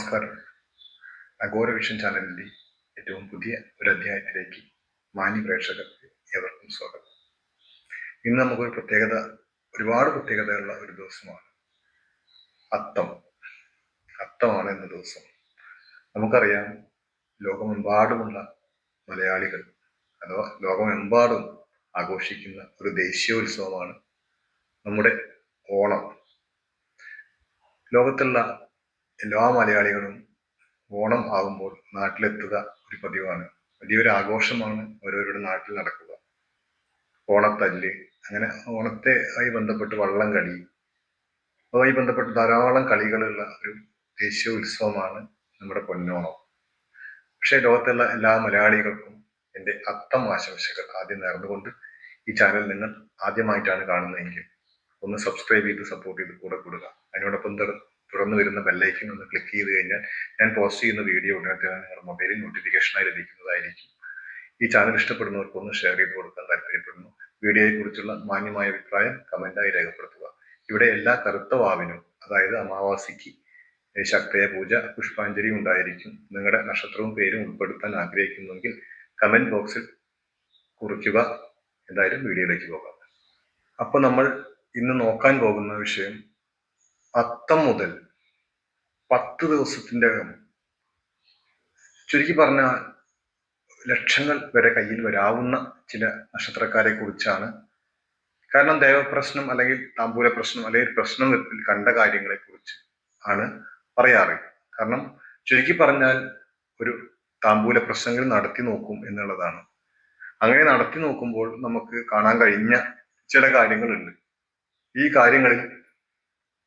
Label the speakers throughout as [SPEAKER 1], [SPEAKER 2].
[SPEAKER 1] നമസ്കാരം. Agora vision ചാനലിന്റെ ഏറ്റവും പുതിയ ഒരു അധ്യായത്തിലേക്ക് മാന്യ പ്രേക്ഷകർക്ക് ഏവർക്കും സ്വാഗതം. ഇന്ന് നമുക്കൊരു പ്രത്യേകത ഒരുപാട് പ്രത്യേകതയുള്ള ഒരു ദിവസമാണ്. അത്തം. അത്തമാണ് എന്ന ദിവസം. നമുക്കറിയാം ലോകമെമ്പാടുമുള്ള മലയാളികൾ അഥവാ ലോകമെമ്പാടും ആഘോഷിക്കുന്ന ഒരു ദേശീയോത്സവമാണ് നമ്മുടെ ഓണം. ലോകത്തുള്ള എല്ലാ മലയാളികളും ഓണം ആകുമ്പോൾ നാട്ടിലെത്തുക ഒരു പതിവാണ്. വലിയൊരു ആഘോഷമാണ് ഓരോരുടെ നാട്ടിൽ നടക്കുക. ഓണത്തല്ല് അങ്ങനെ ഓണത്തെ ആയി ബന്ധപ്പെട്ട് വള്ളം കളി. അതുമായി ബന്ധപ്പെട്ട് ധാരാളം കളികളുള്ള ഒരു ദേശീയ ഉത്സവമാണ് നമ്മുടെ പൊന്നോണം. പക്ഷേ ലോകത്തുള്ള എല്ലാ മലയാളികൾക്കും എന്റെ അത്തം ആശംസകൾ ആദ്യം നേർന്നുകൊണ്ട് ഈ ചാനൽ നിങ്ങൾ ആദ്യമായിട്ടാണ് കാണുന്നതെങ്കിൽ ഒന്ന് സബ്സ്ക്രൈബ് ചെയ്ത് സപ്പോർട്ട് ചെയ്ത് കൂടെ കൂടുക. അതിനോടൊപ്പം തുടർന്ന് വരുന്ന ബെല്ലൈക്കൻ ഒന്ന് ക്ലിക്ക് ചെയ്ത് കഴിഞ്ഞാൽ ഞാൻ പോസ്റ്റ് ചെയ്യുന്ന വീഡിയോ ഉടനെ തന്നെ നിങ്ങളുടെ മൊബൈലിൽ നോട്ടിഫിക്കേഷനായി ലഭിക്കുന്നതായിരിക്കും. ഈ ചാനൽ ഇഷ്ടപ്പെടുന്നവർക്ക് ഒന്ന് ഷെയർ ചെയ്ത് കൊടുക്കാൻ താല്പര്യപ്പെടുന്നു. വീഡിയോയെ കുറിച്ചുള്ള മാന്യമായ അഭിപ്രായം കമന്റായി രേഖപ്പെടുത്തുക. ഇവിടെ എല്ലാ കറുത്ത വാവിനും അതായത് അമാവാസിക്ക് ശക്തയ പൂജ പുഷ്പാഞ്ജലി ഉണ്ടായിരിക്കും. നിങ്ങളുടെ നക്ഷത്രവും പേരും ഉൾപ്പെടുത്താൻ ആഗ്രഹിക്കുന്നുവെങ്കിൽ കമന്റ് ബോക്സിൽ കുറിക്കുക. എന്തായാലും വീഡിയോയിലേക്ക് പോകാം. അപ്പോൾ നമ്മൾ ഇന്ന് നോക്കാൻ പോകുന്ന വിഷയം അത്തം മുതൽ പത്ത് ദിവസത്തിന്റെ ചുരുക്കി പറഞ്ഞ ലക്ഷങ്ങൾ വരെ കയ്യിൽ വരാവുന്ന ചില നക്ഷത്രക്കാരെ കുറിച്ചാണ് കാരണം ദേവപ്രശ്നം അല്ലെങ്കിൽ താമ്പൂല പ്രശ്നം അല്ലെങ്കിൽ പ്രശ്നം കണ്ട കാര്യങ്ങളെ കുറിച്ച് ആണ് പറയാറ്. കാരണം ചുരുക്കി പറഞ്ഞാൽ ഒരു താമ്പൂല പ്രശ്നങ്ങൾ നടത്തി നോക്കും എന്നുള്ളതാണ്. അങ്ങനെ നടത്തി നോക്കുമ്പോൾ നമുക്ക് കാണാൻ കഴിഞ്ഞ ചില കാര്യങ്ങളുണ്ട്. ഈ കാര്യങ്ങളിൽ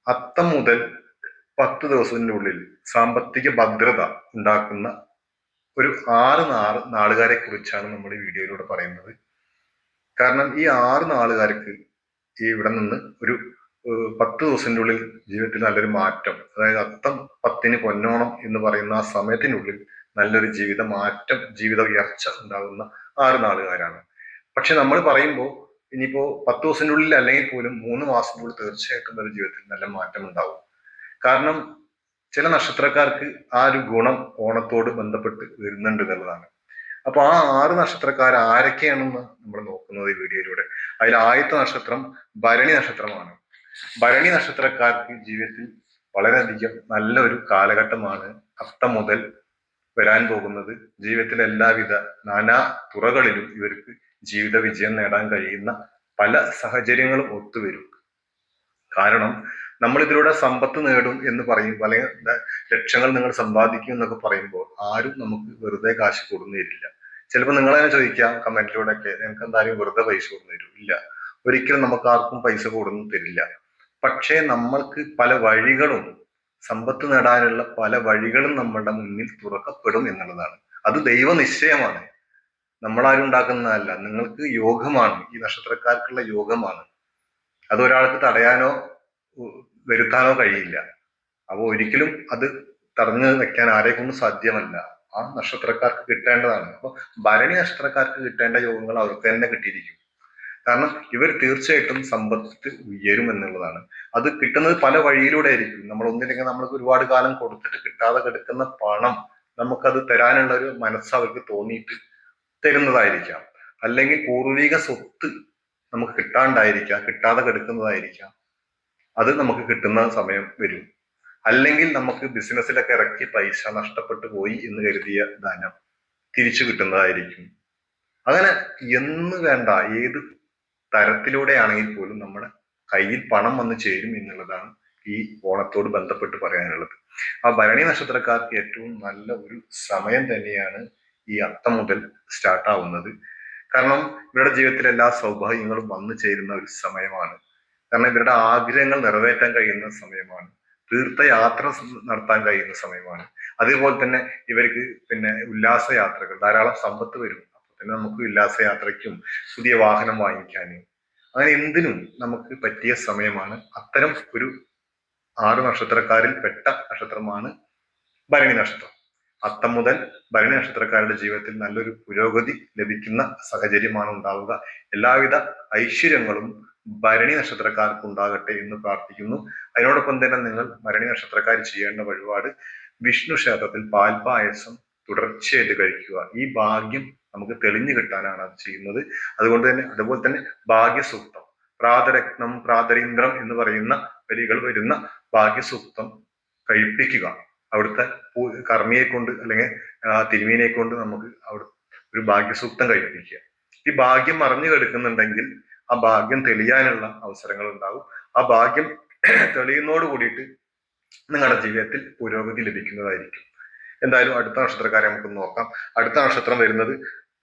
[SPEAKER 1] അത്തം മുതൽ പത്ത് ദിവസത്തിന്റെ ഉള്ളിൽ സാമ്പത്തിക ഭദ്രത ഉണ്ടാക്കുന്ന ഒരു ആറ് നാറ് നാളുകാരെ കുറിച്ചാണ് നമ്മൾ ഈ വീഡിയോയിലൂടെ പറയുന്നത്. കാരണം ഈ ആറ് നാളുകാർക്ക് ഈ ഇവിടെ നിന്ന് ഒരു പത്ത് ദിവസത്തിന്റെ ഉള്ളിൽ ജീവിതത്തിൽ നല്ലൊരു മാറ്റം അതായത് അത്തം പത്തിന് പൊന്നോണം എന്ന് പറയുന്ന ആ സമയത്തിനുള്ളിൽ നല്ലൊരു ജീവിത മാറ്റം ജീവിത ഉയർച്ച ഉണ്ടാകുന്ന ആറ് നാളുകാരാണ്. പക്ഷെ നമ്മൾ പറയുമ്പോൾ ഇനിയിപ്പോ പത്ത് ദിവസത്തിനുള്ളിൽ അല്ലെങ്കിൽ പോലും മൂന്ന് മാസത്തിനുള്ളിൽ തീർച്ചയായിട്ടും ഒരു ജീവിതത്തിൽ നല്ല മാറ്റം ഉണ്ടാവും. കാരണം ചില നക്ഷത്രക്കാർക്ക് ആ ഒരു ഗുണം ഓണത്തോട് ബന്ധപ്പെട്ട് വരുന്നുണ്ട് എന്നുള്ളതാണ്. അപ്പൊ ആ ആറ് നക്ഷത്രക്കാർ ആരൊക്കെയാണെന്ന് നമ്മൾ നോക്കുന്നത് ഈ വീഡിയോയിലൂടെ. അതിൽ ആദ്യത്തെ നക്ഷത്രം ഭരണി നക്ഷത്രമാണ്. ഭരണി നക്ഷത്രക്കാർക്ക് ജീവിതത്തിൽ വളരെയധികം നല്ലൊരു കാലഘട്ടമാണ് അത്തം മുതൽ വരാൻ പോകുന്നത്. ജീവിതത്തിലെ എല്ലാവിധ നാനാ തുറകളിലും ഇവർക്ക് ജീവിത വിജയം നേടാൻ കഴിയുന്ന പല സാഹചര്യങ്ങളും ഒത്തുവരും. കാരണം നമ്മൾ ഇതിലൂടെ സമ്പത്ത് നേടും എന്ന് പറയും അല്ലെങ്കിൽ ലക്ഷങ്ങൾ നിങ്ങൾ സമ്പാദിക്കും എന്നൊക്കെ പറയുമ്പോൾ ആരും നമുക്ക് വെറുതെ കാശ് കൊടുന്നിരില്ല. ചിലപ്പോൾ നിങ്ങൾ തന്നെ ചോദിക്കാം കമന്റിലൂടെ ഒക്കെ നിങ്ങൾക്ക് എന്തായാലും വെറുതെ പൈസ കൊടുന്നു തരും ഇല്ല. ഒരിക്കലും നമുക്ക് ആർക്കും പൈസ കൊടുന്നു തരില്ല. പക്ഷേ നമ്മൾക്ക് പല വഴികളും സമ്പത്ത് നേടാനുള്ള പല വഴികളും നമ്മളുടെ മുന്നിൽ തുറക്കപ്പെടും എന്നുള്ളതാണ്. അത് ദൈവനിശ്ചയമാണ്. നമ്മളാരും ഉണ്ടാക്കുന്നതല്ല. നിങ്ങൾക്ക് യോഗമാണ്. ഈ നക്ഷത്രക്കാർക്കുള്ള യോഗമാണ്. അത് ഒരാൾക്ക് തടയാനോ വരുത്താനോ കഴിയില്ല. അപ്പോൾ ഒരിക്കലും അത് തടഞ്ഞു വെക്കാൻ ആരെക്കൊണ്ടും സാധ്യമല്ല. ആ നക്ഷത്രക്കാർക്ക് കിട്ടേണ്ടതാണ്. അപ്പോൾ ഭരണി നക്ഷത്രക്കാർക്ക് കിട്ടേണ്ട യോഗങ്ങൾ അവർക്ക് തന്നെ കിട്ടിയിരിക്കും. കാരണം ഇവർ തീർച്ചയായിട്ടും സമ്പത്ത് ഉയരും എന്നുള്ളതാണ്. അത് കിട്ടുന്നത് പല വഴിയിലൂടെ ആയിരിക്കും. നമ്മൾ ഒന്നില്ലെങ്കിൽ നമ്മൾക്ക് ഒരുപാട് കാലം കൊടുത്തിട്ട് കിട്ടാതെ കിടക്കുന്ന പണം നമുക്കത് തരാനുള്ള ഒരു മനസ്സ് അവർക്ക് തോന്നിയിട്ട് തരുന്നതായിരിക്കാം. അല്ലെങ്കിൽ പൂർവീക സ്വത്ത് നമുക്ക് കിട്ടാണ്ടായിരിക്കാം കിട്ടാതെ കിടക്കുന്നതായിരിക്കാം. അത് നമുക്ക് കിട്ടുന്ന സമയം വരും. അല്ലെങ്കിൽ നമുക്ക് ബിസിനസ്സിലൊക്കെ ഇറക്കി പൈസ നഷ്ടപ്പെട്ടു പോയി എന്ന് കരുതിയ ധനം തിരിച്ചു കിട്ടുന്നതായിരിക്കും. അങ്ങനെ എന്ന് വേണ്ട ഏത് തരത്തിലൂടെയാണെങ്കിൽ പോലും നമ്മുടെ കയ്യിൽ പണം വന്ന് ചേരും എന്നുള്ളതാണ് ഈ ഓണത്തോട് ബന്ധപ്പെട്ട് പറയാനുള്ളത്. ആ ഭരണി നക്ഷത്രക്കാർക്ക് ഏറ്റവും നല്ല ഒരു സമയം തന്നെയാണ് ഈ അത്തം മുതൽ സ്റ്റാർട്ട് ആവുന്നത്. കാരണം ഇവരുടെ ജീവിതത്തിലെ എല്ലാ സൗഭാഗ്യങ്ങളും വന്നു ചേരുന്ന ഒരു സമയമാണ്. കാരണം ഇവരുടെ ആഗ്രഹങ്ങൾ നിറവേറ്റാൻ കഴിയുന്ന സമയമാണ്. തീർത്ഥയാത്ര നടത്താൻ കഴിയുന്ന സമയമാണ്. അതേപോലെ തന്നെ ഇവർക്ക് പിന്നെ ഉല്ലാസയാത്രകൾ ധാരാളം സമ്പത്ത് വരും. അപ്പൊ തന്നെ നമുക്ക് ഉല്ലാസയാത്രയ്ക്കും പുതിയ വാഹനം വാങ്ങിക്കാനും. അങ്ങനെ എന്തിനും നമുക്ക് പറ്റിയ സമയമാണ്. അത്തരം ഒരു ആറ് നക്ഷത്രക്കാരിൽ പെട്ട നക്ഷത്രമാണ് ഭരണി നക്ഷത്രം. അത്തം മുതൽ ഭരണി നക്ഷത്രക്കാരുടെ ജീവിതത്തിൽ നല്ലൊരു പുരോഗതി ലഭിക്കുന്ന സാഹചര്യമാണ് ഉണ്ടാവുക. എല്ലാവിധ ഐശ്വര്യങ്ങളും ഭരണി നക്ഷത്രക്കാർക്ക് ഉണ്ടാകട്ടെ എന്ന് പ്രാർത്ഥിക്കുന്നു. അതിനോടൊപ്പം തന്നെ നിങ്ങൾ ഭരണി നക്ഷത്രക്കാർ ചെയ്യേണ്ട വഴിപാട് വിഷ്ണു ക്ഷേത്രത്തിൽ പാൽപായസം തുടർച്ചയായിട്ട് കഴിക്കുക. ഈ ഭാഗ്യം നമുക്ക് തെളിഞ്ഞു കിട്ടാനാണ് അത് ചെയ്യുന്നത്. അതുകൊണ്ട് തന്നെ അതുപോലെ തന്നെ ഭാഗ്യസൂക്തം പ്രാതരത്നം പ്രാതരീന്ദ്രം എന്ന് പറയുന്ന വരികൾ വരുന്ന ഭാഗ്യസൂക്തം കഴിപ്പിക്കുക. അവിടുത്തെ കർമ്മിയെ കൊണ്ട് അല്ലെങ്കിൽ ആ, തിരുമീനെ കൊണ്ട് നമുക്ക് അവിടെ ഒരു ഭാഗ്യസൂക്തം കഴിപ്പിക്കുക ഈ ഭാഗ്യം മറിഞ്ഞു കിടക്കുന്നുണ്ടെങ്കിൽ ആ ഭാഗ്യം തെളിയാനുള്ള അവസരങ്ങൾ ഉണ്ടാകും. ആ ഭാഗ്യം തെളിയുന്നതോട് കൂടിയിട്ട് നിങ്ങളുടെ ജീവിതത്തിൽ പുരോഗതി ലഭിക്കുന്നതായിരിക്കും. എന്തായാലും അടുത്ത നക്ഷത്രക്കാരെ നമുക്ക് നോക്കാം. അടുത്ത നക്ഷത്രം വരുന്നത്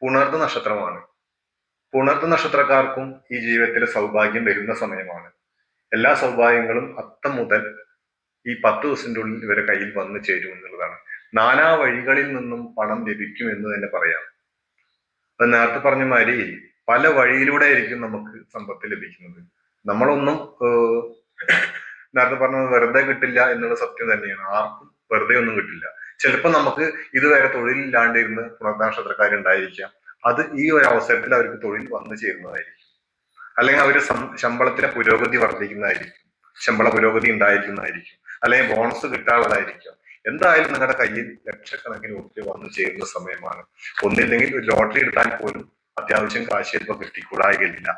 [SPEAKER 1] പുണർന്ന നക്ഷത്രമാണ്. പുണർന്ന നക്ഷത്രക്കാർക്കും ഈ ജീവിതത്തിലെ സൗഭാഗ്യം വരുന്ന സമയമാണ്. എല്ലാ സൗഭാഗ്യങ്ങളും അത്തം മുതൽ ഈ പത്ത് ദിവസത്തിന്റെ ഉള്ളിൽ ഇവരെ കയ്യിൽ വന്നു ചേരും എന്നുള്ളതാണ്. നാനാ വഴികളിൽ നിന്നും പണം ലഭിക്കും എന്ന് തന്നെ പറയാം. അത് നേരത്തെ പറഞ്ഞ മാതിരി പല വഴിയിലൂടെ ആയിരിക്കും നമുക്ക് സമ്പത്ത് ലഭിക്കുന്നത്. നമ്മളൊന്നും നേരത്തെ പറഞ്ഞത് വെറുതെ കിട്ടില്ല എന്നുള്ള സത്യം തന്നെയാണ്. ആർക്കും വെറുതെ ഒന്നും കിട്ടില്ല. ചിലപ്പോൾ നമുക്ക് ഇതുവരെ തൊഴിലില്ലാണ്ടിരുന്ന് പുനർനക്ഷത്രക്കാരുണ്ടായിരിക്കാം അത് ഈ ഒരു അവസരത്തിൽ അവർക്ക് തൊഴിൽ വന്നു ചേരുന്നതായിരിക്കും. അല്ലെങ്കിൽ അവർ ശമ്പളത്തിലെ പുരോഗതി വർദ്ധിക്കുന്നതായിരിക്കും. ശമ്പള പുരോഗതി ഉണ്ടായിരിക്കുന്നതായിരിക്കും. അല്ലെങ്കിൽ ബോണസ് കിട്ടാവുന്നതായിരിക്കും. എന്തായാലും നിങ്ങളുടെ കയ്യിൽ ലക്ഷക്കണക്കിന് ഒത്തിരി വന്നു ചേരുന്ന സമയമാണ്. ഒന്നില്ലെങ്കിൽ ഒരു ലോട്ടറി എടുത്താൽ പോലും അത്യാവശ്യം കാശ് ചിലപ്പോൾ കിട്ടിക്കൂടായില്ല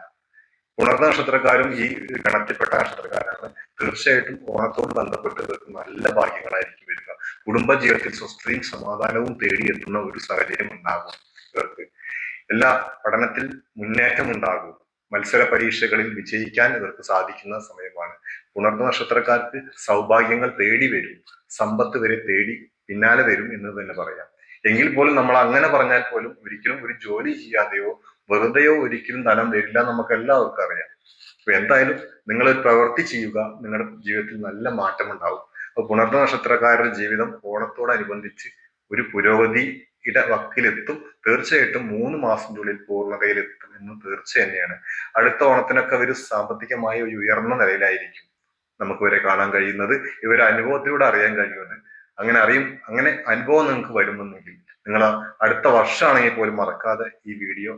[SPEAKER 1] ഉണർന്ന നക്ഷത്രക്കാരും ഈ ഗണത്തിൽപ്പെട്ട നക്ഷത്രക്കാരാണ് തീർച്ചയായിട്ടും ഓണത്തോട് ബന്ധപ്പെട്ട് ഇവർക്ക് നല്ല ഭാഗ്യങ്ങളായിരിക്കും വരിക. കുടുംബ ജീവിതത്തിൽ സ്വസ്ഥതയും സമാധാനവും തേടിയെത്തുന്ന ഒരു സാഹചര്യം ഉണ്ടാകും ഇവർക്ക്. എല്ലാ പഠനത്തിൽ മുന്നേറ്റം ഉണ്ടാകും മത്സര പരീക്ഷകളിൽ വിജയിക്കാൻ ഇവർക്ക് സാധിക്കുന്ന സമയമാണ്. പുണർന്ന നക്ഷത്രക്കാർക്ക് സൗഭാഗ്യങ്ങൾ തേടി വരും സമ്പത്ത് വരെ തേടി പിന്നാലെ വരും എന്ന് തന്നെ പറയാം. എങ്കിൽ പോലും നമ്മൾ അങ്ങനെ പറഞ്ഞാൽ പോലും ഒരിക്കലും ഒരു ജോലി ചെയ്യാതെയോ വെറുതെയോ ഒരിക്കലും ധനം വരില്ല നമുക്ക് എല്ലാവർക്കും അറിയാം. അപ്പൊ എന്തായാലും നിങ്ങൾ പ്രവൃത്തി ചെയ്യുക നിങ്ങളുടെ ജീവിതത്തിൽ നല്ല മാറ്റം ഉണ്ടാവും അപ്പൊ പുണർന്ന നക്ഷത്രക്കാരുടെ ജീവിതം ഓണത്തോടനുബന്ധിച്ച് ഒരു പുരോഗതിയുടെ വക്കിലെത്തും തീർച്ചയായിട്ടും മൂന്ന് മാസത്തിനുള്ളിൽ പൂർണതയിലെത്തും എന്ന് തീർച്ച തന്നെയാണ്. അടുത്ത ഓണത്തിനൊക്കെ അവർ സാമ്പത്തികമായ ഒരു ഉയർന്ന നിലയിലായിരിക്കും നമുക്ക് ഇവരെ കാണാൻ കഴിയുന്നത്. ഇവരെ അനുഭവത്തിലൂടെ അറിയാൻ കഴിയുന്നത്. അങ്ങനെ അറിയും അങ്ങനെ അനുഭവം നിങ്ങൾക്ക് വരുമെന്നെങ്കിൽ നിങ്ങൾ അടുത്ത വർഷമാണെങ്കിൽ പോലും മറക്കാതെ ഈ വീഡിയോ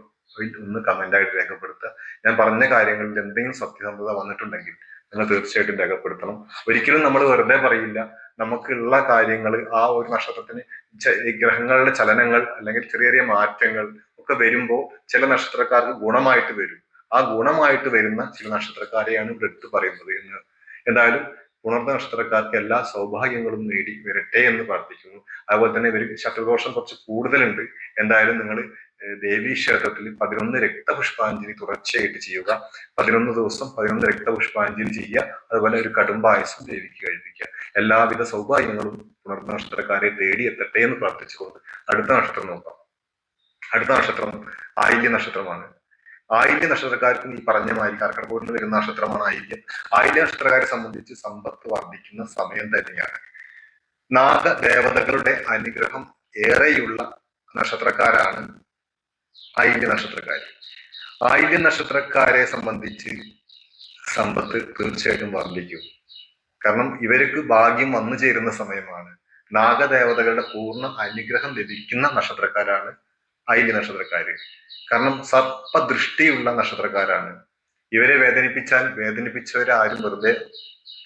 [SPEAKER 1] ഒന്ന് കമന്റ് ആയിട്ട് രേഖപ്പെടുത്തുക. ഞാൻ പറഞ്ഞ കാര്യങ്ങളിൽ എന്തെങ്കിലും സത്യസന്ധത വന്നിട്ടുണ്ടെങ്കിൽ നിങ്ങൾ തീർച്ചയായിട്ടും രേഖപ്പെടുത്തണം. ഒരിക്കലും നമ്മൾ വെറുതെ പറയില്ല. നമുക്കുള്ള കാര്യങ്ങൾ ആ ഒരു നക്ഷത്രത്തിന് ഗ്രഹങ്ങളുടെ ചലനങ്ങൾ അല്ലെങ്കിൽ ചെറിയ ചെറിയ മാറ്റങ്ങൾ ഒക്കെ വരുമ്പോൾ ചില നക്ഷത്രക്കാർക്ക് ഗുണമായിട്ട് വരും. ആ ഗുണമായിട്ട് വരുന്ന ചില നക്ഷത്രക്കാരെയാണ് ഇവിടെ എടുത്തു പറയുന്നത് എന്ന്. എന്തായാലും ഉണർന്ന നക്ഷത്രക്കാർക്ക് എല്ലാ സൗഭാഗ്യങ്ങളും നേടി വരട്ടെ എന്ന് പ്രാർത്ഥിക്കുന്നു. അതുപോലെ തന്നെ ഇവർ ശത്രുദോഷം കുറച്ച് കൂടുതലുണ്ട്. എന്തായാലും നിങ്ങൾ ദേവീ ക്ഷേത്രത്തിൽ പതിനൊന്ന് രക്തപുഷ്പാഞ്ജലി തുടർച്ചയായിട്ട് ചെയ്യുക. പതിനൊന്ന് ദിവസം പതിനൊന്ന് രക്തപുഷ്പാഞ്ജലി ചെയ്യുക. അതുപോലെ ഒരു കടുംബായസം ദേവിക്ക് കഴിപ്പിക്കുക. എല്ലാവിധ സൗഭാഗ്യങ്ങളും പുണർന്ന നക്ഷത്രക്കാരെ തേടി എത്തട്ടെ എന്ന് പ്രാർത്ഥിച്ചുകൊണ്ട് അടുത്ത നക്ഷത്രം നോക്കാം. അടുത്ത നക്ഷത്രം ആയില്യ നക്ഷത്രമാണ്. ആയില്യ നക്ഷത്രക്കാർക്കും ഈ പറഞ്ഞ മാതിരി കർക്കിടകോട്ടിൽ വരുന്ന നക്ഷത്രമാണ് ആയില്യം. ആയില്യ നക്ഷത്രക്കാരെ സംബന്ധിച്ച് സമ്പത്ത് വർദ്ധിക്കുന്ന സമയം തന്നെയാണ്. നാഗ ദേവതകളുടെ അനുഗ്രഹം ഏറെയുള്ള നക്ഷത്രക്കാരാണ് ആയില്യ നക്ഷത്രക്കാർ ആയില്യ നക്ഷത്രക്കാരെ സംബന്ധിച്ച് സമ്പത്ത് തീർച്ചയായിട്ടും വർദ്ധിക്കും. കാരണം ഇവർക്ക് ഭാഗ്യം വന്നു ചേരുന്ന സമയമാണ്. നാഗദേവതകളുടെ പൂർണ അനുഗ്രഹം ലഭിക്കുന്ന നക്ഷത്രക്കാരാണ് ആയില്യ നക്ഷത്രക്കാര്. കാരണം സർപ്പദൃഷ്ടിയുള്ള നക്ഷത്രക്കാരാണ്. ഇവരെ വേദനിപ്പിച്ചാൽ വേദനിപ്പിച്ചവരെ ആരും വെറുതെ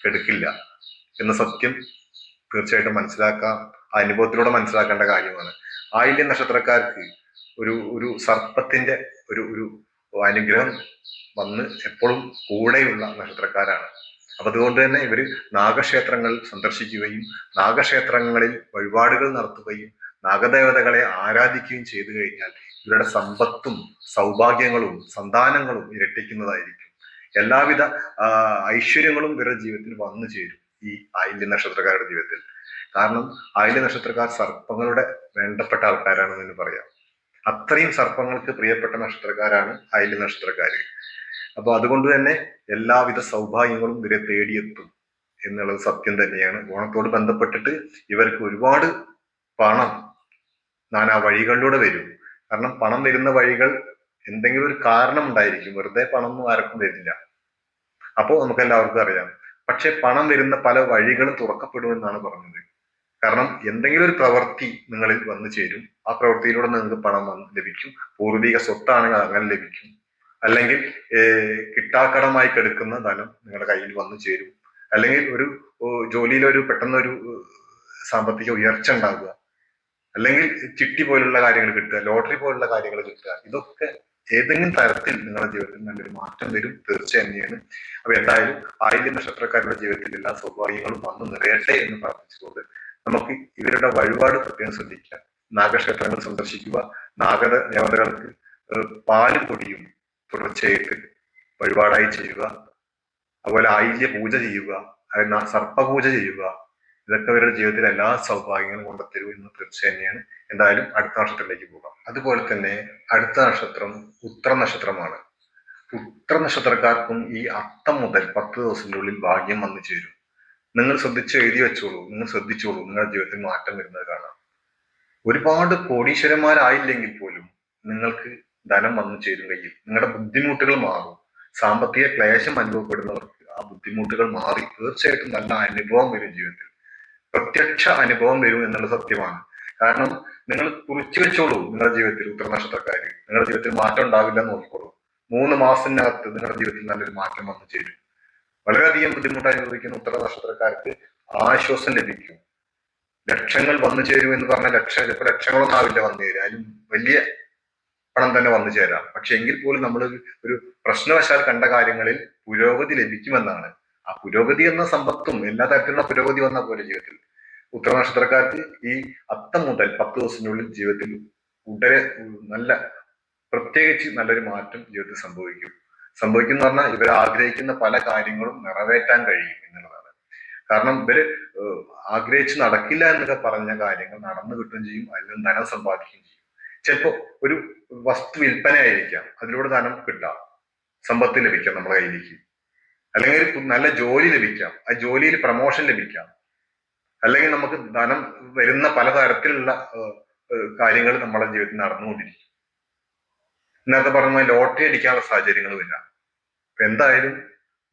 [SPEAKER 1] കെടുക്കില്ല എന്ന സത്യം തീർച്ചയായിട്ടും മനസ്സിലാക്കാം. അനുഭവത്തിലൂടെ മനസ്സിലാക്കേണ്ട കാര്യമാണ്. ആയില്യ നക്ഷത്രക്കാർക്ക് ഒരു ഒരു സർപ്പത്തിന്റെ ഒരു ഒരു അനുഗ്രഹം വന്ന് എപ്പോഴും കൂടെയുള്ള നക്ഷത്രക്കാരാണ്. അപ്പൊ അതുകൊണ്ട് തന്നെ ഇവർ നാഗക്ഷേത്രങ്ങൾ സന്ദർശിക്കുകയും നാഗക്ഷേത്രങ്ങളിൽ വഴിപാടുകൾ നടത്തുകയും നാഗദേവതകളെ ആരാധിക്കുകയും ചെയ്തു കഴിഞ്ഞാൽ ഇവരുടെ സമ്പത്തും സൗഭാഗ്യങ്ങളും സന്താനങ്ങളും ഇരട്ടിക്കുന്നതായിരിക്കും. എല്ലാവിധ ഐശ്വര്യങ്ങളും ഇവരുടെ ജീവിതത്തിൽ വന്നു ചേരും ഈ ആയില്യ നക്ഷത്രക്കാരുടെ ജീവിതത്തിൽ. കാരണം ആയില്യ നക്ഷത്രക്കാർ സർപ്പങ്ങളുടെ വേണ്ടപ്പെട്ട ആൾക്കാരാണെന്ന് പറയാം. അത്രയും സർപ്പങ്ങൾക്ക് പ്രിയപ്പെട്ട നക്ഷത്രക്കാരാണ് അയൽ നക്ഷത്രക്കാര്. അപ്പൊ അതുകൊണ്ട് തന്നെ എല്ലാവിധ സൗഭാഗ്യങ്ങളും ഇവരെ തേടിയെത്തും എന്നുള്ളത് സത്യം തന്നെയാണ്. ഓണത്തോട് ബന്ധപ്പെട്ടിട്ട് ഇവർക്ക് ഒരുപാട് പണം നാനാ വഴികളിലൂടെ വരും. കാരണം പണം വരുന്ന വഴികൾ എന്തെങ്കിലും ഒരു കാരണം ഉണ്ടായിരിക്കും. വെറുതെ പണം ഒന്നും ആർക്കും വരില്ല അപ്പോൾ നമുക്ക് എല്ലാവർക്കും അറിയാം. പക്ഷെ പണം വരുന്ന പല വഴികളും തുറക്കപ്പെടുമെന്നാണ് പറഞ്ഞത്. കാരണം എന്തെങ്കിലും ഒരു പ്രവൃത്തി നിങ്ങളിൽ വന്നു ചേരും ആ പ്രവൃത്തിയിലൂടെ നിങ്ങൾക്ക് പണം വന്ന് ലഭിക്കും. പൂർവിക സ്വത്താണെങ്കിൽ അങ്ങനെ ലഭിക്കും. അല്ലെങ്കിൽ കിട്ടാക്കടമായി കിടക്കുന്ന ധനം നിങ്ങളുടെ കയ്യിൽ വന്നു ചേരും. അല്ലെങ്കിൽ ഒരു ജോലിയിൽ ഒരു പെട്ടെന്നൊരു സാമ്പത്തിക ഉയർച്ച ഉണ്ടാകുക അല്ലെങ്കിൽ ചിട്ടി പോലുള്ള കാര്യങ്ങൾ കിട്ടുക ലോട്ടറി പോലുള്ള കാര്യങ്ങൾ കിട്ടുക. ഇതൊക്കെ ഏതെങ്കിലും തരത്തിൽ നിങ്ങളുടെ ജീവിതത്തിൽ നല്ലൊരു മാറ്റം വരും തീർച്ചയായും. തന്നെയാണ് അപ്പൊ എന്തായാലും ആയിരം നക്ഷത്രക്കാരുടെ ജീവിതത്തിൽ എല്ലാ സൗഭാഗ്യങ്ങളും വന്നു നിറയട്ടെ എന്ന് പ്രാർത്ഥിച്ചുകൊണ്ട് നമുക്ക് ഇവരുടെ വഴിപാട് പ്രത്യേകം ശ്രദ്ധിക്കാം നാഗക്ഷേത്രങ്ങൾ സന്ദർശിക്കുക. നാഗ ദേവതകൾക്ക് പാൽ പൊടിയും തുടർച്ചയായിട്ട് വഴിപാടായി ചെയ്യുക. അതുപോലെ ആയില്യ പൂജ ചെയ്യുക. സർപ്പപൂജ ചെയ്യുക. ഇതൊക്കെ അവരുടെ ജീവിതത്തിൽ എല്ലാ സൗഭാഗ്യങ്ങളും കൊണ്ടെത്തരും എന്ന് തീർച്ച തന്നെയാണ്. എന്തായാലും അടുത്ത നക്ഷത്രത്തിലേക്ക് പോകാം. അതുപോലെ തന്നെ അടുത്ത നക്ഷത്രം ഉത്ര നക്ഷത്രമാണ്. ഉത്ര നക്ഷത്രക്കാർക്കും ഈ അത്തം മുതൽ പത്ത് ദിവസത്തിനുള്ളിൽ ഭാഗ്യം വന്നു ചേരും. നിങ്ങൾ ശ്രദ്ധിച്ച് എഴുതി വെച്ചോളൂ. നിങ്ങൾ ശ്രദ്ധിച്ചോളൂ. നിങ്ങളുടെ ജീവിതത്തിൽ മാറ്റം വരുന്നത് കാണാം. ഒരുപാട് കോടീശ്വരന്മാരായില്ലെങ്കിൽ പോലും നിങ്ങൾക്ക് ധനം വന്നു ചേരും കയ്യിൽ. നിങ്ങളുടെ ബുദ്ധിമുട്ടുകൾ മാറും. സാമ്പത്തിക ക്ലേശം അനുഭവപ്പെടുന്നവർക്ക് ആ ബുദ്ധിമുട്ടുകൾ മാറി. തീർച്ചയായിട്ടും നല്ല അനുഭവം വരും ജീവിതത്തിൽ. പ്രത്യക്ഷ അനുഭവം വരും എന്നുള്ള സത്യമാണ്. കാരണം നിങ്ങൾ കുറിച്ചു വെച്ചോളൂ നിങ്ങളുടെ ജീവിതത്തിൽ ഉത്തരനക്ഷത്രക്കാര്. നിങ്ങളുടെ ജീവിതത്തിൽ മാറ്റം ഉണ്ടാവില്ല എന്ന് നോക്കിക്കോളൂ. മൂന്ന് മാസത്തിനകത്ത് നിങ്ങളുടെ ജീവിതത്തിൽ നല്ലൊരു മാറ്റം വന്നു ചേരും. വളരെയധികം ബുദ്ധിമുട്ട് അനുഭവിക്കുന്ന ഉത്തരനക്ഷത്രക്കാർക്ക് ആശ്വാസം ലഭിക്കും. ലക്ഷങ്ങൾ വന്നു ചേരും എന്ന് പറഞ്ഞാൽ ലക്ഷം ചിലപ്പോൾ ലക്ഷങ്ങളൊന്നും ആവില്ല വന്നു ചേരും അതിലും വലിയ പണം തന്നെ വന്നു ചേരാം. പക്ഷെ എങ്കിൽ പോലും നമ്മൾ ഒരു പ്രശ്നവശാൽ കണ്ട കാര്യങ്ങളിൽ പുരോഗതി ലഭിക്കുമെന്നാണ്. ആ പുരോഗതി എന്ന സമ്പത്തും എല്ലാ തരത്തിലുള്ള പുരോഗതി വന്ന പോലെ ജീവിതത്തിൽ. ഉത്തര നക്ഷത്രക്കാർക്ക് ഈ അത്തം മുതൽ പത്ത് ദിവസത്തിനുള്ളിൽ ജീവിതത്തിൽ ഉടനെ നല്ല പ്രത്യേകിച്ച് നല്ലൊരു മാറ്റം ജീവിതത്തിൽ സംഭവിക്കും. സംഭവിക്കും എന്ന് പറഞ്ഞാൽ ഇവർ ആഗ്രഹിക്കുന്ന പല കാര്യങ്ങളും നിറവേറ്റാൻ കഴിയും എന്നുള്ളതാണ്. കാരണം ഇവർ ആഗ്രഹിച്ച് നടക്കില്ല എന്നൊക്കെ പറഞ്ഞ കാര്യങ്ങൾ നടന്നു കിട്ടുകയും ചെയ്യും അതിൽ ധനം സമ്പാദിക്കുകയും ചെയ്യും. ചിലപ്പോൾ ഒരു വസ്തു വിൽപ്പനയായിരിക്കാം അതിലൂടെ ധനം കിട്ടാം സമ്പത്ത് ലഭിക്കാം നമ്മുടെ കയ്യിലേക്ക്. അല്ലെങ്കിൽ നല്ല ജോലി ലഭിക്കാം ആ ജോലിയിൽ പ്രമോഷൻ ലഭിക്കാം. അല്ലെങ്കിൽ നമുക്ക് ധനം വരുന്ന പലതരത്തിലുള്ള കാര്യങ്ങൾ നമ്മുടെ ജീവിതത്തിൽ നടന്നുകൊണ്ടിരിക്കും. ഇന്നത്തെ പറഞ്ഞ ലോട്ടറി അടിക്കാനുള്ള സാഹചര്യങ്ങൾ വരാം അപ്പൊ എന്തായാലും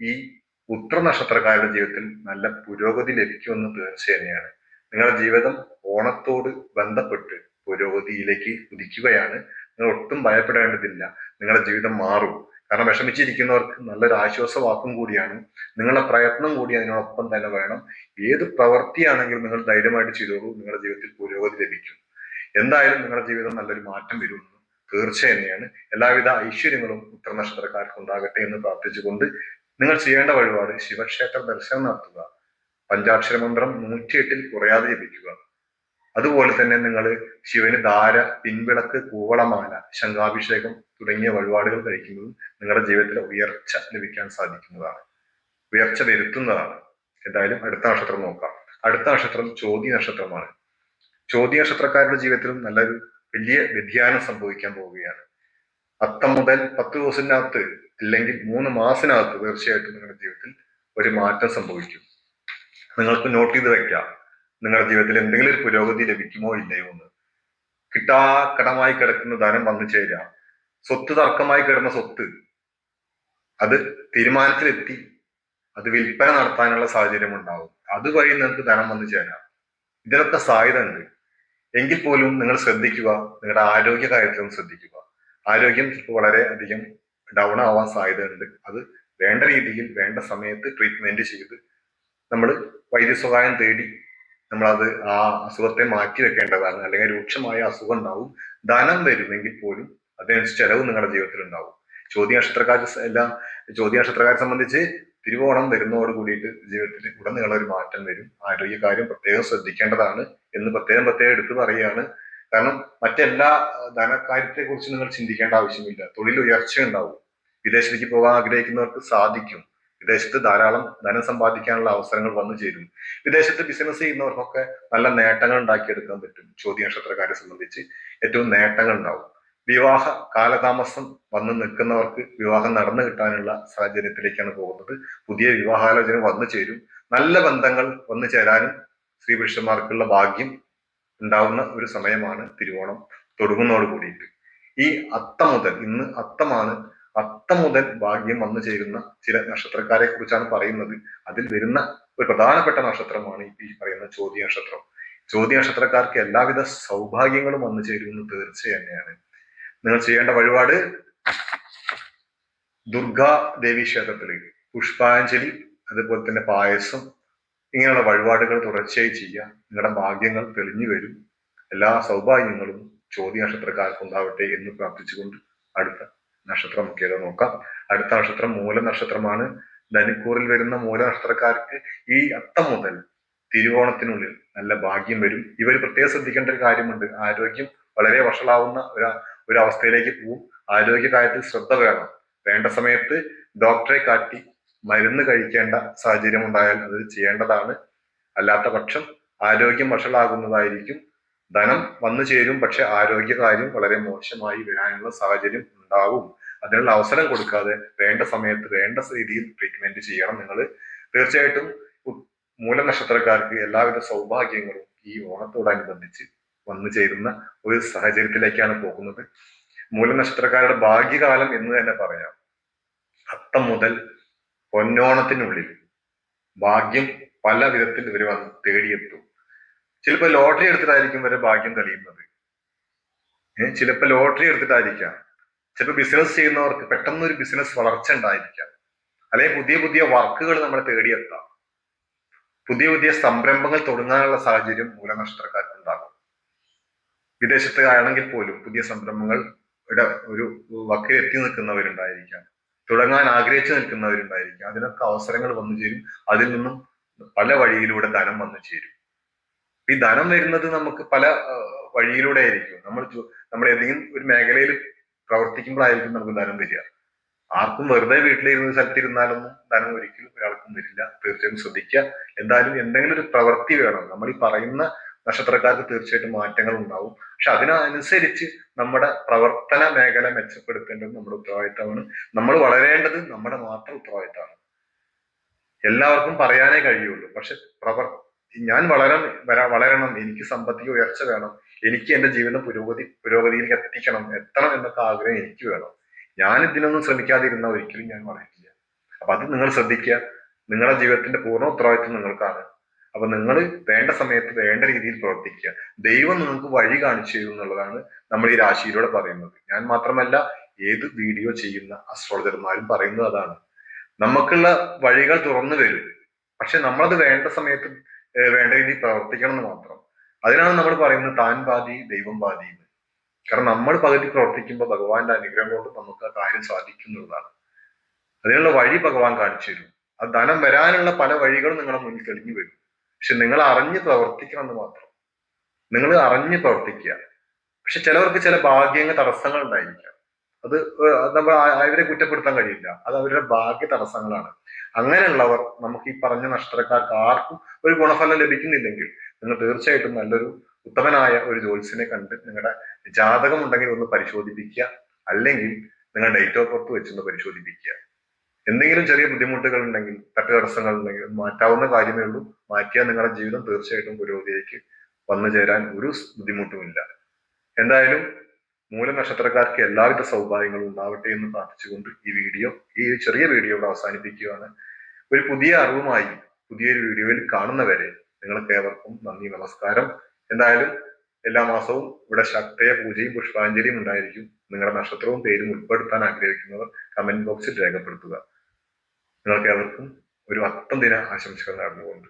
[SPEAKER 1] ഈ ഉത്ര നക്ഷത്രക്കാരുടെ ജീവിതത്തിൽ നല്ല പുരോഗതി ലഭിക്കുമെന്ന് തീർച്ച തന്നെയാണ്. നിങ്ങളുടെ ജീവിതം ഓണത്തോട് ബന്ധപ്പെട്ട് പുരോഗതിയിലേക്ക് ഉദിക്കുകയാണ് നിങ്ങൾ ഒട്ടും ഭയപ്പെടേണ്ടതില്ല. നിങ്ങളുടെ ജീവിതം മാറും. കാരണം വിഷമിച്ചിരിക്കുന്നവർക്ക് നല്ലൊരു ആശ്വാസവാക്കും കൂടിയാണ്. നിങ്ങളുടെ പ്രയത്നം കൂടി അതിനോടൊപ്പം തന്നെ വേണം. ഏത് പ്രവൃത്തിയാണെങ്കിലും നിങ്ങൾ ധൈര്യമായിട്ട് ചെയ്തോളൂ. നിങ്ങളുടെ ജീവിതത്തിൽ പുരോഗതി ലഭിക്കും. എന്തായാലും നിങ്ങളുടെ ജീവിതം നല്ലൊരു മാറ്റം വരുമെന്ന് തീർച്ച തന്നെയാണ് എല്ലാവിധ ഐശ്വര്യങ്ങളും ഉത്തര നക്ഷത്രക്കാർക്ക് ഉണ്ടാകട്ടെ എന്ന് പ്രാർത്ഥിച്ചുകൊണ്ട് നിങ്ങൾ ചെയ്യേണ്ട വഴിപാട് ശിവക്ഷേത്ര ദർശനം നടത്തുക. പഞ്ചാക്ഷര മന്ത്രം നൂറ്റിയെട്ടിൽ കുറയാതെ ജപിക്കുക. അതുപോലെ തന്നെ നിങ്ങൾ ശിവന് ധാര പിൻവിളക്ക് കൂവളമാല ശംഖാഭിഷേകം തുടങ്ങിയ വഴിപാടുകൾ കഴിക്കുന്നതും നിങ്ങളുടെ ജീവിതത്തിൽ ഉയർച്ച ലഭിക്കാൻ സാധിക്കുന്നതാണ്. ഉയർച്ച വരുത്തുന്നതാണ്. എന്തായാലും അടുത്ത നക്ഷത്രം നോക്കാം. അടുത്ത നക്ഷത്രം ചോദ്യ നക്ഷത്രമാണ്. ചോദ്യ നക്ഷത്രക്കാരുടെ ജീവിതത്തിലും നല്ലൊരു വലിയ വ്യതിയാനം സംഭവിക്കാൻ പോവുകയാണ്. അത്തം മുതൽ പത്ത് ദിവസത്തിനകത്ത് അല്ലെങ്കിൽ മൂന്ന് മാസത്തിനകത്ത് തീർച്ചയായിട്ടും നിങ്ങളുടെ ജീവിതത്തിൽ ഒരു മാറ്റം സംഭവിക്കും. നിങ്ങൾക്ക് നോട്ട് ചെയ്ത് വെക്കാം. നിങ്ങളുടെ ജീവിതത്തിൽ എന്തെങ്കിലും ഒരു പുരോഗതി ലഭിക്കുമോ ഇല്ലയോ എന്ന്. കിട്ടാ കടമായി കിടക്കുന്ന ധനം വന്നു ചേരാം സ്വത്ത് തർക്കമായി കിടന്ന സ്വത്ത് അത് തീരുമാനത്തിലെത്തി. അത് വിൽപ്പന നടത്താനുള്ള സാഹചര്യം ഉണ്ടാവും. അതുവഴി നിങ്ങൾക്ക് ധനം വന്നു ചേരാം. ഇതിനൊക്കെ സാധ്യത ഉണ്ട് എങ്കിൽ പോലും നിങ്ങൾ ശ്രദ്ധിക്കുക നിങ്ങളുടെ ആരോഗ്യ കാര്യത്തിലും ശ്രദ്ധിക്കുക. ആരോഗ്യം വളരെ അധികം ഡൗൺ ആവാൻ സാധ്യതയുണ്ട്. അത് വേണ്ട രീതിയിൽ വേണ്ട സമയത്ത് ട്രീറ്റ്മെന്റ് ചെയ്ത് നമ്മൾ വൈദ്യസഹായം തേടി നമ്മളത് ആ അസുഖത്തെ മാറ്റി വെക്കേണ്ടതാണ്. അല്ലെങ്കിൽ രൂക്ഷമായ അസുഖം ഉണ്ടാവും. ധനം വരുമെങ്കിൽ പോലും അതിനനുസരിച്ച് ചെലവ് നിങ്ങളുടെ ജീവിതത്തിൽ ഉണ്ടാവും. ചോദ്യ നക്ഷത്രക്കാർ എല്ലാം ചോദ്യ നക്ഷത്രക്കാരെ സംബന്ധിച്ച് തിരുവോണം വരുന്നതോട് കൂടിയിട്ട് ജീവിതത്തിൽ ഉടനീളം ഒരു മാറ്റം വരും. ആരോഗ്യകാര്യം പ്രത്യേകം ശ്രദ്ധിക്കേണ്ടതാണ് എന്ന് പ്രത്യേകം പ്രത്യേകം എടുത്തു പറയുകയാണ്. കാരണം മറ്റെല്ലാ ധനകാര്യത്തെ കുറിച്ച് നിങ്ങൾ ചിന്തിക്കേണ്ട ആവശ്യമില്ല. തൊഴിൽ ഉയർച്ച ഉണ്ടാവും. വിദേശത്തേക്ക് പോകാൻ ആഗ്രഹിക്കുന്നവർക്ക് സാധിക്കും. വിദേശത്ത് ധാരാളം ധനം സമ്പാദിക്കാനുള്ള അവസരങ്ങൾ വന്നു ചേരും. വിദേശത്ത് ബിസിനസ് ചെയ്യുന്നവർക്കൊക്കെ നല്ല നേട്ടങ്ങൾ ഉണ്ടാക്കിയെടുക്കാൻ പറ്റും. ചോദ്യ നക്ഷത്രക്കാരെ സംബന്ധിച്ച് ഏറ്റവും നേട്ടങ്ങൾ ഉണ്ടാവും. വിവാഹ കാലതാമസം വന്ന് നിൽക്കുന്നവർക്ക് വിവാഹം നടന്നു കിട്ടാനുള്ള സാഹചര്യത്തിലേക്കാണ് പോകുന്നത്. പുതിയ വിവാഹാലോചന വന്നു ചേരും. നല്ല ബന്ധങ്ങൾ വന്നു ചേരാനും സ്ത്രീ പുരുഷന്മാർക്കുള്ള ഭാഗ്യം ഉണ്ടാവുന്ന ഒരു സമയമാണ് തിരുവോണം. തുടങ്ങുന്നതോട് കൂടിയിട്ട്. ഈ അത്തം മുതൽ ഇന്ന് അത്തമാണ് അത്തം മുതൽ ഭാഗ്യം വന്നു ചേരുന്ന ചില നക്ഷത്രക്കാരെ കുറിച്ചാണ് പറയുന്നത്. അതിൽ വരുന്ന ഒരു പ്രധാനപ്പെട്ട നക്ഷത്രമാണ് ഈ പറയുന്ന ചോദ്യ നക്ഷത്രം ചോദ്യ നക്ഷത്രക്കാർക്ക് എല്ലാവിധ സൗഭാഗ്യങ്ങളും വന്നു ചേരുമെന്ന് തീർച്ച തന്നെയാണ്. നിങ്ങൾ ചെയ്യേണ്ട വഴിപാട് ദുർഗാ ദേവി ക്ഷേത്രത്തിൽ പുഷ്പാഞ്ജലി അതുപോലെ തന്നെ പായസം ഇങ്ങനെയുള്ള വഴിപാടുകൾ തുടർച്ചയായി ചെയ്യുക. നിങ്ങളുടെ ഭാഗ്യങ്ങൾ തെളിഞ്ഞു വരും. എല്ലാ സൗഭാഗ്യങ്ങളും ചോദ്യ നക്ഷത്രക്കാർക്ക് ഉണ്ടാവട്ടെ എന്ന് പ്രാർത്ഥിച്ചുകൊണ്ട് അടുത്ത നക്ഷത്രം നമുക്ക് നോക്കാം. അടുത്ത നക്ഷത്രം മൂല നക്ഷത്രമാണ്. ധനുക്കൂറിൽ വരുന്ന മൂല നക്ഷത്രക്കാർക്ക് ഈ അത്തം മുതൽ തിരുവോണത്തിനുള്ളിൽ നല്ല ഭാഗ്യം വരും. ഇവർ പ്രത്യേകം ശ്രദ്ധിക്കേണ്ട ഒരു കാര്യമുണ്ട്. ആരോഗ്യം വളരെ വഷളാവുന്ന ഒരു ഒരു അവസ്ഥയിലേക്ക് പോവും. ആരോഗ്യ കാര്യത്തിൽ ശ്രദ്ധ വേണം. വേണ്ട സമയത്ത് ഡോക്ടറെ കാട്ടി മരുന്ന് കഴിക്കേണ്ട സാഹചര്യം ഉണ്ടായാൽ അത് ചെയ്യേണ്ടതാണ്. അല്ലാത്ത പക്ഷം ആരോഗ്യം വഷളാകുന്നതായിരിക്കും. ധനം വന്നു ചേരും പക്ഷെ ആരോഗ്യകാര്യം വളരെ മോശമായി വരാനുള്ള സാഹചര്യം ഉണ്ടാവും. അതിനുള്ള അവസരം കൊടുക്കാതെ വേണ്ട സമയത്ത് വേണ്ട രീതിയിൽ ട്രീറ്റ്മെന്റ് ചെയ്യണം നിങ്ങൾ തീർച്ചയായിട്ടും മൂലനക്ഷത്രക്കാർക്ക് എല്ലാവിധ സൗഭാഗ്യങ്ങളും ഈ ഓണത്തോടനുബന്ധിച്ച് വന്നു ചേരുന്ന ഒരു സാഹചര്യത്തിലേക്കാണ് പോകുന്നത്. മൂലനക്ഷത്രക്കാരുടെ ഭാഗ്യകാലം എന്ന് തന്നെ പറയാം. അത്തം മുതൽ പൊന്നോണത്തിനുള്ളിൽ ഭാഗ്യം പല വിധത്തിൽ ഇവർ വന്ന് തേടിയെത്തും. ചിലപ്പോൾ ലോട്ടറി എടുത്തിട്ടായിരിക്കും ഇവരെ ഭാഗ്യം തെളിയുന്നത്. ഏഹ് ചിലപ്പോൾ ലോട്ടറി എടുത്തിട്ടായിരിക്കാം. ചിലപ്പോൾ ബിസിനസ് ചെയ്യുന്നവർക്ക് പെട്ടെന്ന് ഒരു ബിസിനസ് വളർച്ച ഉണ്ടായിരിക്കാം. അല്ലെങ്കിൽ പുതിയ പുതിയ വർക്കുകൾ നമ്മൾ തേടിയെത്താം. പുതിയ പുതിയ സംരംഭങ്ങൾ തുടങ്ങാനുള്ള സാഹചര്യം മൂലനഷ്ടക്കാർക്ക് ഉണ്ടാകും. വിദേശത്ത് ആണെങ്കിൽ പോലും പുതിയ സംരംഭങ്ങൾ ഒരു വക്കിൽ എത്തി നിൽക്കുന്നവരുണ്ടായിരിക്കാം. തുടങ്ങാൻ ആഗ്രഹിച്ചു നിൽക്കുന്നവരുണ്ടായിരിക്കാം. അതിനൊക്കെ അവസരങ്ങൾ വന്നു ചേരും. അതിൽ നിന്നും പല വഴിയിലൂടെ ധനം വന്നു ചേരും. ഈ ധനം വരുന്നത് നമുക്ക് പല വഴിയിലൂടെ ആയിരിക്കും. നമ്മൾ നമ്മൾ ഏതെങ്കിലും ഒരു മേഖലയിൽ പ്രവർത്തിക്കുമ്പോഴായിരിക്കും നമുക്ക് ധനം വരിക. ആർക്കും വെറുതെ വീട്ടിലിരുന്ന് സ്ഥലത്തിരുന്നാലൊന്നും ധനം ഒരിക്കലും ഒരാൾക്കും വരില്ല. തീർച്ചയായും ശ്രദ്ധിക്കുക. എന്തായാലും എന്തെങ്കിലും ഒരു പ്രവൃത്തി വേണം. നമ്മൾ ഈ പറയുന്ന നക്ഷത്രക്കാർക്ക് തീർച്ചയായിട്ടും മാറ്റങ്ങൾ ഉണ്ടാവും പക്ഷെ അതിനനുസരിച്ച് നമ്മുടെ പ്രവർത്തന മേഖല മെച്ചപ്പെടുത്തേണ്ടത് നമ്മുടെ ഉത്തരവാദിത്തമാണ്. നമ്മൾ വളരേണ്ടത് നമ്മുടെ മാത്രം ഉത്തരവാദിത്തമാണ്. എല്ലാവർക്കും പറയാനേ കഴിയുള്ളൂ. പക്ഷെ പ്രവർ ഞാൻ വളരണം വരാ- വളരണം എനിക്ക് സാമ്പത്തിക ഉയർച്ച വേണം എനിക്ക് എന്റെ ജീവിതം പുരോഗതി പുരോഗതിയിലേക്ക് എത്തിക്കണം എത്തണം എന്നൊക്കെ ആഗ്രഹം എനിക്ക് വേണം. ഞാൻ ഇതിനൊന്നും ശ്രമിക്കാതിരുന്ന ഒരിക്കലും ഞാൻ വളരില്ല. അപ്പൊ അത് നിങ്ങൾ ശ്രദ്ധിക്കുക. നിങ്ങളുടെ ജീവിതത്തിന്റെ പൂർണ ഉത്തരവാദിത്വം നിങ്ങൾക്കാണ്. അപ്പൊ നിങ്ങൾ വേണ്ട സമയത്ത് വേണ്ട രീതിയിൽ പ്രവർത്തിക്കുക. ദൈവം നിങ്ങൾക്ക് വഴി കാണിച്ചു തരും എന്നുള്ളതാണ് നമ്മൾ ഈ രാശിയിലൂടെ പറയുന്നത്. ഞാൻ മാത്രമല്ല ഏത് വീഡിയോ ചെയ്യുന്ന അസ്ട്രോളജർമാരും പറയുന്നത് അതാണ്. നമുക്കുള്ള വഴികൾ തുറന്നു വരും പക്ഷെ നമ്മളത് വേണ്ട സമയത്ത് വേണ്ട രീതിയിൽ പ്രവർത്തിക്കണം എന്ന് മാത്രം. അതിനാണ് നമ്മൾ പറയുന്നത് താൻ ബാധി ദൈവം ബാധി എന്ന്. കാരണം നമ്മൾ പകുതി പ്രവർത്തിക്കുമ്പോൾ ഭഗവാന്റെ അനുഗ്രഹം കൊണ്ട് നമുക്ക് ആ കാര്യം സാധിക്കുന്നുള്ളതാണ് അതിനുള്ള വഴി ഭഗവാൻ കാണിച്ചു തരും. ആ ധനം വരാനുള്ള പല വഴികളും നിങ്ങളുടെ മുന്നിൽ തെളിഞ്ഞു വരും. പക്ഷെ നിങ്ങൾ അറിഞ്ഞു പ്രവർത്തിക്കണം എന്ന് മാത്രം. നിങ്ങൾ അറിഞ്ഞു പ്രവർത്തിക്കുക. പക്ഷെ ചിലവർക്ക് ചില ഭാഗ്യങ്ങൾ തടസ്സങ്ങൾ ഉണ്ടായിരിക്കാം. അത് നമ്മൾ അവരെ കുറ്റപ്പെടുത്താൻ കഴിയില്ല. അത് അവരുടെ ഭാഗ്യ തടസ്സങ്ങളാണ്. അങ്ങനെയുള്ളവർ നമുക്ക് ഈ പറഞ്ഞ നഷ്ടക്കാർക്ക് ആർക്കും ഒരു ഗുണഫലം ലഭിക്കുന്നില്ലെങ്കിൽ നിങ്ങൾ തീർച്ചയായിട്ടും നല്ലൊരു ഉത്തമനായ ഒരു ജോത്സ്യനെ കണ്ട് നിങ്ങളുടെ ജാതകം ഉണ്ടെങ്കിൽ ഒന്ന് പരിശോധിപ്പിക്കുക. അല്ലെങ്കിൽ നിങ്ങളുടെ ഡേറ്റ് ഓഫ് ബർത്ത് വെച്ചൊന്ന് പരിശോധിപ്പിക്കുക. എന്തെങ്കിലും ചെറിയ ബുദ്ധിമുട്ടുകൾ ഉണ്ടെങ്കിൽ തട്ട് തടസ്സങ്ങൾ ഉണ്ടെങ്കിൽ മാറ്റാവുന്ന കാര്യമേ ഉള്ളൂ. മാറ്റിയാൽ നിങ്ങളുടെ ജീവിതം തീർച്ചയായിട്ടും പുരോഗതിയിലേക്ക് വന്നു ചേരാൻ ഒരു ബുദ്ധിമുട്ടുമില്ല. എന്തായാലും മൂലനക്ഷത്രക്കാർക്ക് എല്ലാവിധ സൗഭാഗ്യങ്ങളും ഉണ്ടാവട്ടെ എന്ന് പ്രാർത്ഥിച്ചുകൊണ്ട് ഈ വീഡിയോ ഈ ചെറിയ വീഡിയോ ഇവിടെ അവസാനിപ്പിക്കുകയാണ്. ഒരു പുതിയ അറിവുമായി പുതിയൊരു വീഡിയോയിൽ കാണുന്നവരെ നിങ്ങൾക്ക് ഏവർക്കും നന്ദി നമസ്കാരം. എന്തായാലും എല്ലാ മാസവും ഇവിടെ ശക്തയ പൂജയും പുഷ്പാഞ്ജലിയും ഉണ്ടായിരിക്കും. നിങ്ങളുടെ നക്ഷത്രവും പേരും ഉൾപ്പെടുത്താൻ ആഗ്രഹിക്കുന്നവർ കമന്റ് ബോക്സിൽ രേഖപ്പെടുത്തുക. നിങ്ങൾക്ക് ഏവർക്കും ഒരു അത്തം ദിന ആശംസകൾ നേർന്നുകൊണ്ട്